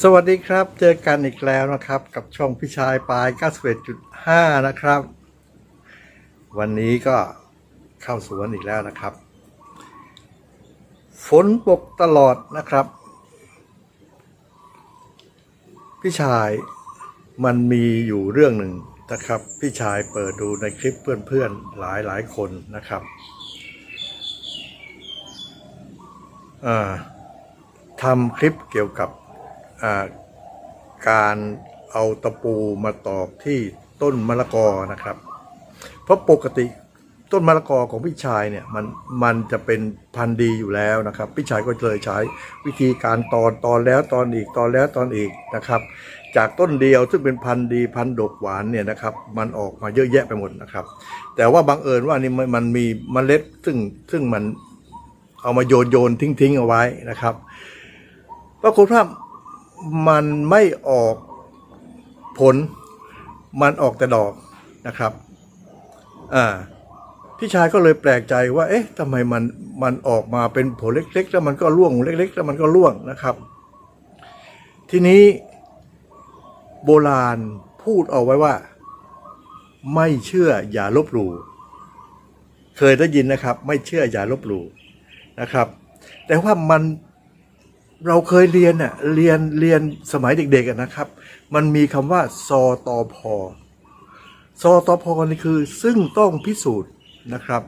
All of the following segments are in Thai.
สวัสดีครับ เจอกันอีกแล้วนะครับ กับช่องพี่ชายปลาย 91.5 นะครับ วันนี้ก็เข้าสวนอีกแล้วนะครับ ฝนตกตลอดนะครับ พี่ชายมันมีอยู่เรื่องหนึ่งนะครับ พี่ชายเปิดดูในคลิปเพื่อนๆหลายหลายคนนะครับทำคลิปเกี่ยวกับ การเอาตะปูมาตอกที่ต้นมะละกอนะครับ เพราะปกติต้นมะละกอของพี่ชายเนี่ยมันมันจะเป็นพันธุ์ดีอยู่แล้วนะครับ พี่ชายก็เลยใช้วิธีการตอนตอนแล้วตอนอีกตอนแล้วตอนอีกนะครับ จากต้นเดียวซึ่งเป็นพันธุ์ดีพันธุ์ดกหวานเนี่ยนะครับมันออกมาเยอะแยะไปหมดนะครับ แต่ว่าบังเอิญว่านี่มันมันมีเมล็ดซึ่งซึ่งมันเอามาโยนโยนทิ้งทิ้งเอาไว้นะครับปรากฏว่า มันไม่ออกผล มันออกแต่ดอกนะครับอ่าพี่ชายก็เลยแปลกใจว่า เอ๊ะทำไมมันมันออกมาเป็นผลเล็ก ๆ แล้วมันก็ร่วงเล็ก ๆ แล้วมันก็ร่วงนะครับ ทีนี้โบราณพูดเอาไว้ว่า ไม่เชื่ออย่าลบหลู่เคยได้ยินนะครับ ไม่เชื่ออย่าลบหลู่นะครับ แต่ว่ามัน เราเคยเรียนน่ะเรียนเรียนสมัยเด็กๆนะครับ มันมีคำว่าซอตอพอซอตอพอนี่คือซึ่งต้องพิสูจน์นะครับ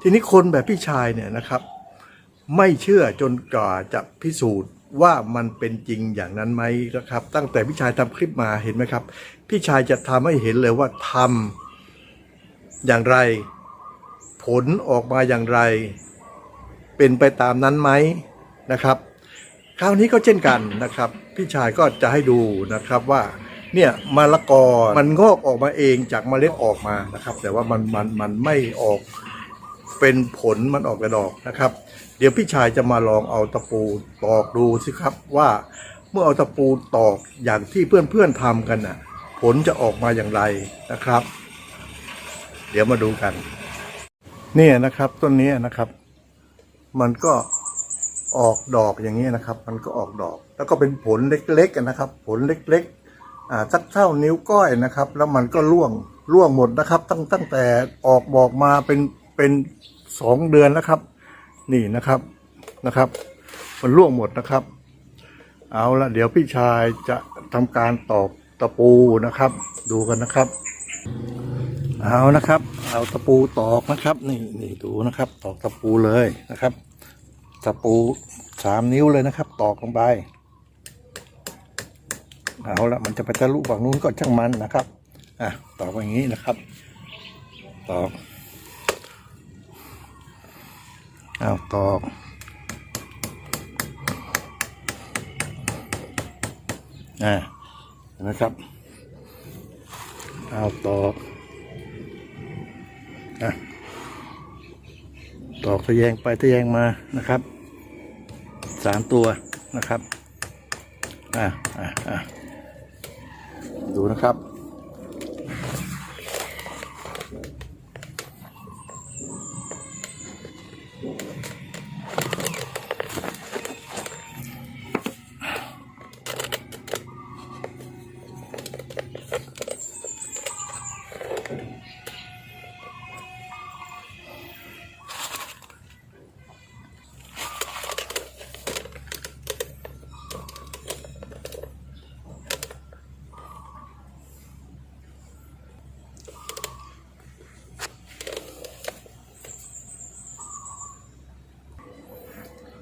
ทีนี้คนแบบพี่ชายเนี่ยนะครับ ไม่เชื่อจนกว่าจะพิสูจน์ว่ามันเป็นจริงอย่างนั้นไหมนะครับ ตั้งแต่พี่ชายทำคลิปมาเห็นไหมครับ พี่ชายจะทำให้เห็นเลยว่าทำอย่างไร ผลออกมาอย่างไร เป็นไปตามนั้นไหมนะครับ คราวนี้ก็เช่นกันนะครับ พี่ชายก็จะให้ดูนะครับว่าเนี่ยมะละกอมันงอกออกมาเองจากเมล็ดออกมานะครับ แต่ว่ามันมันมันไม่ออกเป็นผลมันออกแต่ดอกนะครับ เดี๋ยวพี่ชายจะมาลองเอาตะปูตอกดูสิครับว่าเมื่อเอาตะปูตอกอย่างที่เพื่อนๆทำกันน่ะ ผลจะออกมาอย่างไรนะครับ เดี๋ยวมาดูกัน เนี่ยนะครับต้นนี้นะครับ มันก็ ออกดอกอย่างนี้นะครับ มันก็ออกดอก แล้วก็เป็นผลเล็กๆนะครับ ผลเล็กๆอ่าสักเท่านิ้วก้อยนะครับ แล้วมันก็ร่วงร่วงหมดนะครับ ตั้งตั้งแต่ออกบอกมาเป็นเป็นสองเดือนแล้วครับ นี่นะครับนะครับ มันร่วงหมดนะครับ เอาละเดี๋ยวพี่ชายจะทำการตอกตะปูนะครับ ดูกันนะครับ เอานะครับ เอาตะปูตอกนะครับ นี่นี่ดูนะครับ ตอกตะปูเลยนะครับ ตะปูสามนิ้วเลยนะครับ ตอกลงไป เอาละมันจะไปทะลุฝั่งนู้นก็ช่างมันนะครับ อะตอกอย่างนี้นะครับ ตอกเอาตอกอ่าเห็นไหมครับเอาตอกอะ ตอกทะแยงไปทะแยงมานะครับสามตัวนะครับอะอะอะดูนะครับ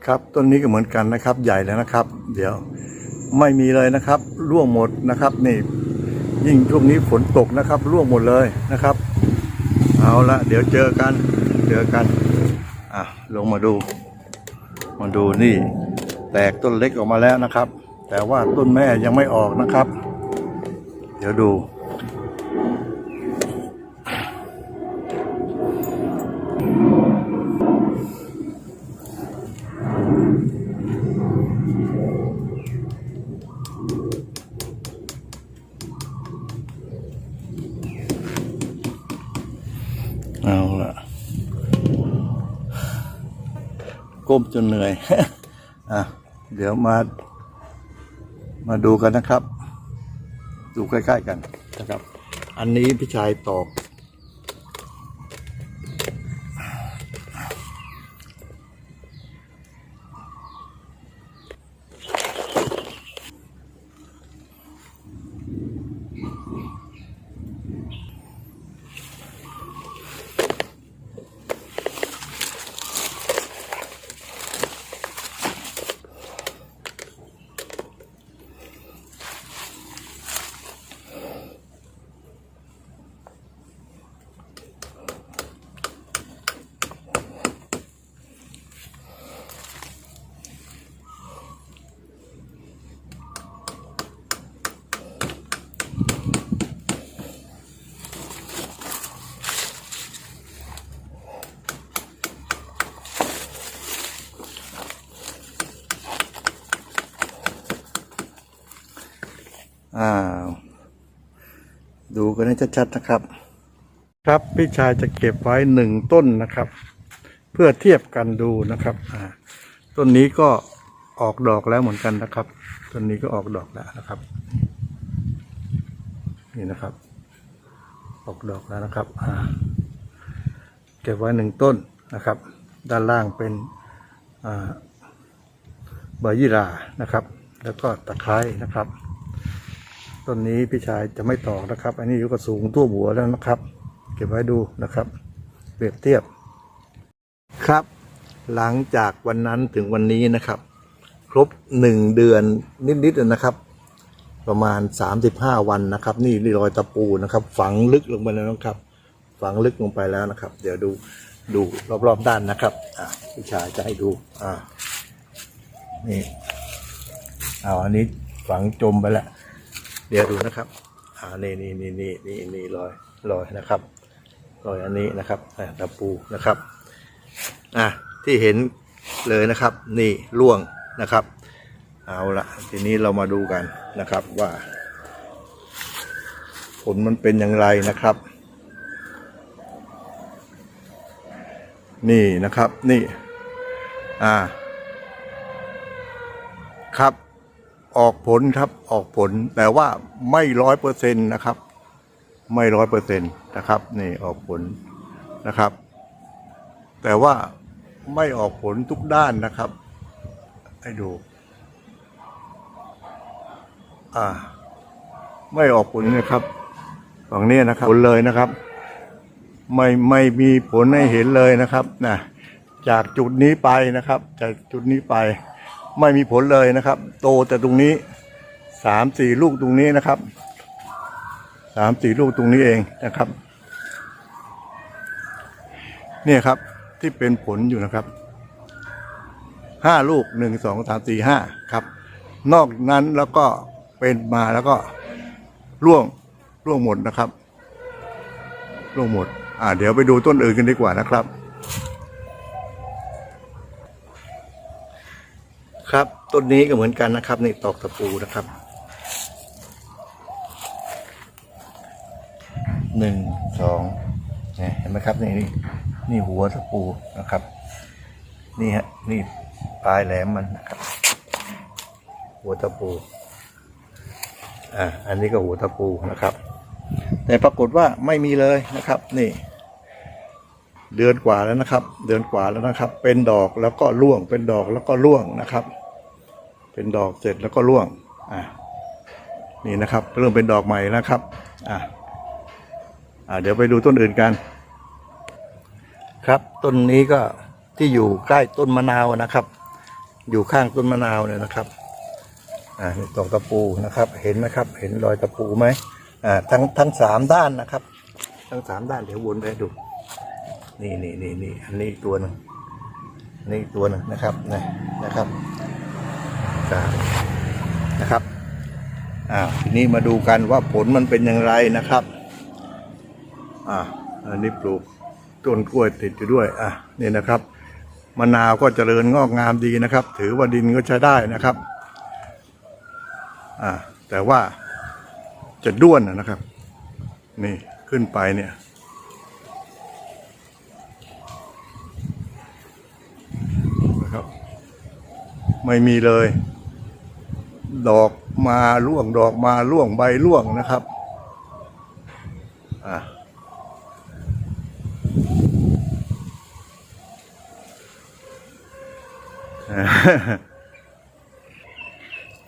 ครับต้นนี้ก็เหมือนกันนะครับ ใหญ่แล้วนะครับ เดี๋ยวไม่มีเลยนะครับร่วงหมดนะครับ นี่ ยิ่งช่วงนี้ฝนตกนะครับร่วงหมดเลยนะครับ เอาละเดี๋ยวเจอกัน เจอกันอะลงมาดู มาดูนี่ แตกต้นเล็กออกมาแล้วนะครับ แต่ว่าต้นแม่ยังไม่ออกนะครับ เดี๋ยวดู ก้มจนเหนื่อยอะเดี๋ยวมา มาดูกันนะครับ ดูใกล้ ๆ กันนะครับ อันนี้พี่ชายตอก กันให้ชัดๆนะครับ ครับพี่ชายจะเก็บไว้หนึ่งต้นนะครับ เพื่อเทียบกันดูนะครับอ่าต้นนี้ก็ออกดอกแล้วเหมือนกันนะครับต้นนี้ก็ออกดอกแล้วนะครับ นี่นะครับ ออกดอกแล้วนะครับอ่าเก็บไว้หนึ่งต้นนะครับ ด้านล่างเป็นอ่าใบยี่รานะครับ แล้วก็ตะไคร้นะครับ ต้นนี้พี่ชายจะไม่ตอกนะครับ อันนี้อยู่ก็สูงทั่วหัวแล้วนะครับ เก็บไว้ดูนะครับ เปรียบเทียบ ครับ หลังจากวันนั้นถึงวันนี้นะครับ ครบหนึ่งเดือนนิดๆนะครับ ประมาณ 35 วันนะครับนี่นี่รอยตะปูนะครับ ฝังลึกลงไปแล้วนะครับ ฝังลึกลงไปแล้วนะครับ เดี๋ยวดูดูรอบๆด้านนะครับ อ่าพี่ชายจะให้ดูอ่านี่เอาอันนี้ฝังจมไปแล้ว เดี๋ยวดูนะครับ อ่านี่นี่นี่นี่นี่นี่รอยรอยนะครับรอยอันนี้นะครับอ่าตะปูนะครับ อะที่เห็นเลยนะครับ นี่ล่วงนะครับ เอาละทีนี้เรามาดูกันนะครับว่า ผลมันเป็นอย่างไรนะครับ นี่นะครับนี่ อ่า ครับ ออกผลครับออกผลแต่ว่าไม่ร้อยเปอร์เซ็นต์นะครับ ไม่ร้อยเปอร์เซ็นต์นะครับนี่ออกผลนะครับ แต่ว่าไม่ออกผลทุกด้านนะครับ ให้ดู อ่า ไม่ออกผลนะครับฝั่งนี้นะครับผลเลยนะครับ ไม่ไม่มีผลให้เห็นเลยนะครับนะจากจุดนี้ไปนะครับ จากจุดนี้ไป ไม่มีผลเลยนะครับ โตแต่ตรงนี้สามสี่ลูกตรงนี้นะครับสามสี่ลูกตรงนี้เองนะครับ เนี่ยครับที่เป็นผลอยู่นะครับห้าลูกหนึ่งสองสามสี่ห้าครับ นอกนั้นแล้วก็เป็นมาแล้วก็ร่วงร่วงหมดนะครับ ร่วงหมด อ่า เดี๋ยวไปดูต้นอื่นกันดีกว่านะครับ ครับต้นนี้ก็เหมือนกันนะครับนี่ตอกตะปูนะครับหนึ่งสองเนี่ยเห็นไหมครับนี่นี่นี่หัวตะปูนะครับ นี่ฮะนี่ปลายแหลมมันนะครับ หัวตะปูอ่าอันนี้ก็หัวตะปูนะครับ แต่ปรากฏว่าไม่มีเลยนะครับ นี่ เดือนกว่าแล้วนะครับ เดือนกว่าแล้วนะครับ เป็นดอกแล้วก็ร่วง เป็นดอกแล้วก็ร่วงนะครับ เป็นดอกเสร็จแล้วก็ร่วงอะนี่นะครับ เริ่มเป็นดอกใหม่แล้วครับอะอะเดี๋ยวไปดูต้นอื่นกัน ครับต้นนี้ก็ที่อยู่ใกล้ต้นมะนาวนะครับ อยู่ข้างต้นมะนาวเนี่ยนะครับอ่าตอกตะปูนะครับ เห็นไหมครับ เห็นรอยตะปูไหมอ่าทั้งทั้งสามด้านนะครับ ทั้งสามด้านเดี๋ยววนไปดู นี่นี่นี่นี่อันนี้อีกตัวหนึ่งอันนี่ตัวหนึ่งนะครับนะนะครับสามนะครับอ่าทีนี้มาดูกันว่าผลมันเป็นอย่างไรนะครับอ่าอันนี้ปลูกต้นกล้วยติดอยู่ด้วยอะนี่นะครับมะนาวก็เจริญงอกงามดีนะครับ ถือว่าดินก็ใช้ได้นะครับอ่าแต่ว่าจะด้วนนะครับ นี่ขึ้นไปเนี่ย นะครับ ไม่มีเลย ดอกมาล่วงดอกมาล่วงใบล่วงนะครับอะ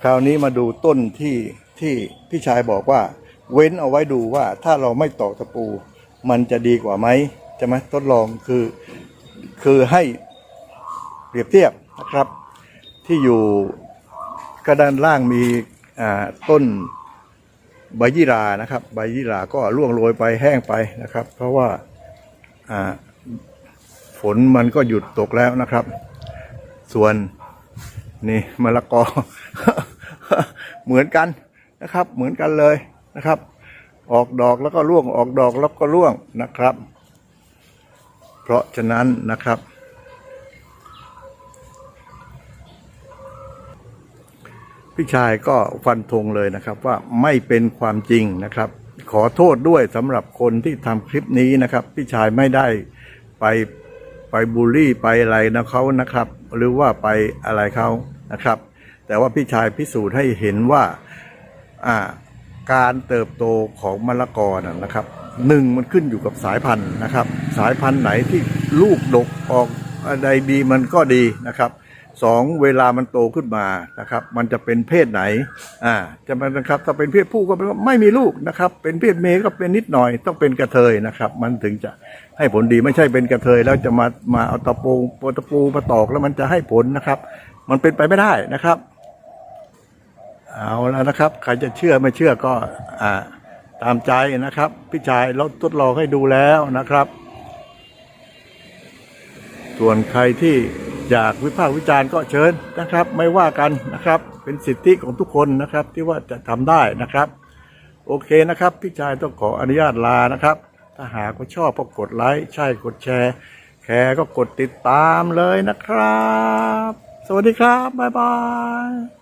คราวนี้มาดูต้นที่ที่พี่ชายบอกว่า เว้นเอาไว้ดูว่าถ้าเราไม่ตอกตะปู มันจะดีกว่าไหมใช่ไหมทดลองคือคือให้เปรียบเทียบนะครับ ที่อยู่กระด้านล่างมีต้นใบยี่รานะครับใบยี่ราก็ร่วงโรยไปแห้งไปนะครับ เพราะว่าอ่าฝนมันก็หยุดตกแล้วนะครับ ส่วนนี่มะละกอ เหมือนกันนะครับ เหมือนกันเลยนะครับ ออกดอกแล้วก็ร่วงออกดอกแล้วก็ร่วงนะครับ เพราะฉะนั้นนะครับ พี่ชายก็ฟันธงเลยนะครับว่าไม่เป็นความจริงนะครับ ขอโทษด้วยสำหรับคนที่ทำคลิปนี้นะครับ พี่ชายไม่ได้ไปไปบูลลี่ไปอะไรนะเขานะครับ หรือว่าไปอะไรเขานะครับ แต่ว่าพี่ชายพิสูจน์ให้เห็นว่าอ่าการเติบโตของมะละกอนะนะครับหนึ่งมันขึ้นอยู่กับสายพันธุ์นะครับ สายพันธุ์ไหนที่ลูกดกออกอะไรดีมันก็ดีนะครับ สองเวลามันโตขึ้นมานะครับ มันจะเป็นเพศไหนอ่าจะมันนะครับถ้าเป็นเพศผู้ก็ไม่มีลูกนะครับ เป็นเพศเมย์ก็เป็นนิดหน่อยต้องเป็นกระเทยนะครับ มันถึงจะให้ผลดีไม่ใช่เป็นกระเทยแล้วจะมามาเอาตะปูตะปูมาตอกแล้วมันจะให้ผลนะครับ มันเป็นไปไม่ได้นะครับ เอาแล้วนะครับใครจะเชื่อไม่เชื่อก็อ่าตามใจนะครับ พี่ชายเราทดลองให้ดูแล้วนะครับ ส่วนใครที่ อยากวิพากษ์วิจารณ์ก็เชิญนะครับ ไม่ว่ากันนะครับ เป็นสิทธิของทุกคนนะครับที่ว่าจะทำได้นะครับ โอเคนะครับ พี่ชายต้องขออนุญาตลานะครับ ถ้าหากว่าชอบก็กดไลค์ใช่กดแชร์ แคร์ก็กดติดตามเลยนะครับ สวัสดีครับบ๊ายบาย